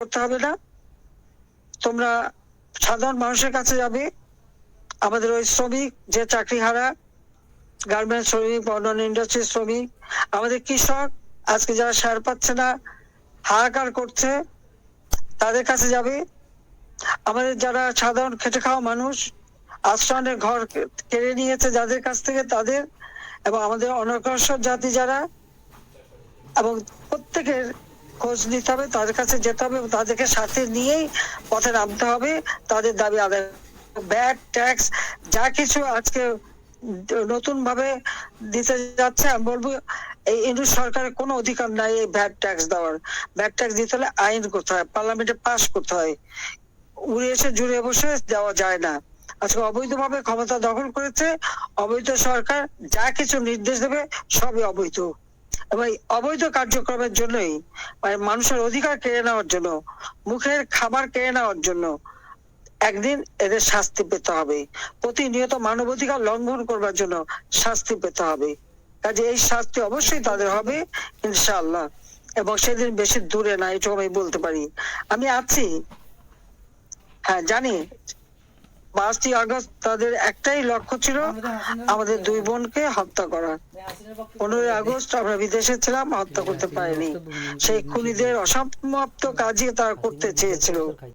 করতে হবে না। তোমরা সাধারণ মানুষের কাছে যাবে। আমাদের ওই শ্রমিক, যে চাকরি হারা গার্মেন্ট শ্রমিক, অন্যান্য ইন্ডাস্ট্রির শ্রমিক, আমাদের কৃষক, আজকে যারা সার পাচ্ছে না, হাহাকার করছে, তাদের কাছে যাবে। আমাদের যারা সাধারণ খেটে খাওয়া মানুষ আশ্রয়ের ঘর কেড়ে নিয়েছে যাদের কাছ থেকে, তাদের এবং আমাদের অনগ্রসর জাতি যারা এবং প্রত্যেকের খোঁজ নিতে হবে, তাদের কাছে যেতে হবে তাদেরকে সাথে নিয়েই পথে নামতে হবে। তাদের দাবি আদায় ব্যাট ট্যাক্স, যা কিছু আজকে নতুন ভাবে দিতে যাচ্ছে, আমি বলব এই ইন্দু সরকারের কোনো অধিকার নাই এই ভ্যাট ট্যাক্স দেওয়ার। ভ্যাট ট্যাক্স দিতে হলে আইন করতে হয়, পার্লামেন্টে পাস করতে হয়। উড়ে এসে জুড়ে বসে দেওয়া যায় না। আজকে অবৈধভাবে ক্ষমতা দখল করেছে, অবৈধ সরকার যা কিছু নির্দেশ দেবে সবই অবৈধ। এবং অবৈধ কার্যক্রমের জন্যই মানে মানুষের অধিকার কেড়ে নেওয়ার জন্য, মুখের খাবার কেড়ে নেওয়ার জন্য একদিন এদের শাস্তি পেতে হবে। প্রতিনিয়ত মানবাধিকার লঙ্ঘন করবার জন্য শাস্তি পেতে হবে। কাজে এই শাস্তি অবশ্যই তাদের হবে, ইনশাআল্লাহ। এবং সেদিন বেশি দূরে না, এটুকু আমি বলতে পারি। আমি আছি। হ্যাঁ জানি। পাঁচই আগস্ট তাদের একটাই লক্ষ্য ছিল আমাদের দুই বোনকে হত্যা করা। পনেরোই আগস্ট আমরা বিদেশে ছিলাম, হত্যা করতে পারিনি। সেই খুনিদের অসমাপ্ত কাজই তারা করতে চেয়েছিল।